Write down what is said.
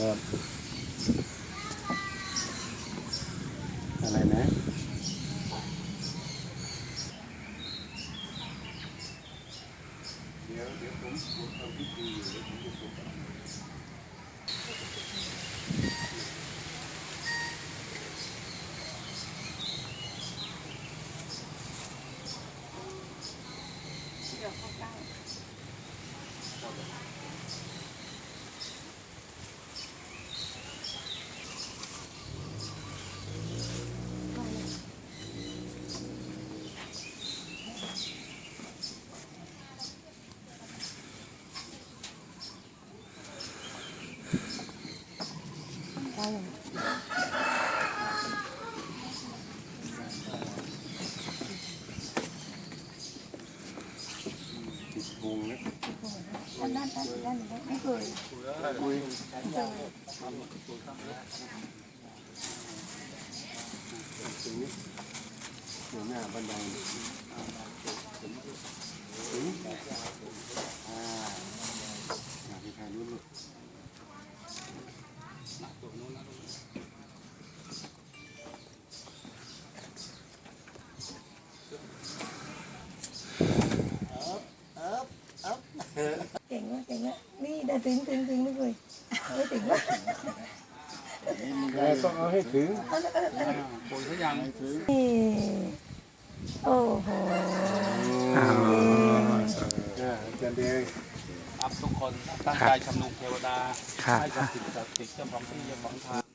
ครับอะไรนะเดี๋ยวเดี๋ยวผมทำพิธีอยู่เดี๋ยวผมจะปลุกติดพุงนะด้านด้ นด้านด้านไม่เคยคุยตรงนี้หัวหน้าบันไดถึงอ่าอยากให้ถ่ายรูปลูก เก่งว่ะเก่งว่ะนี่ได้ถึงถึงถึงไม่เคยไม่ถึงว่ะแต่ต้องเอาให้ถึงปุ๋ยเขายังนี่โอ้โหอ่าอาจารย์เดงอัพทุกคนตั้งใจชำนุเทวดาครับให้กับสิ่งศักดิ์สิทธิ์เจ้าของที่เจ้าของทาง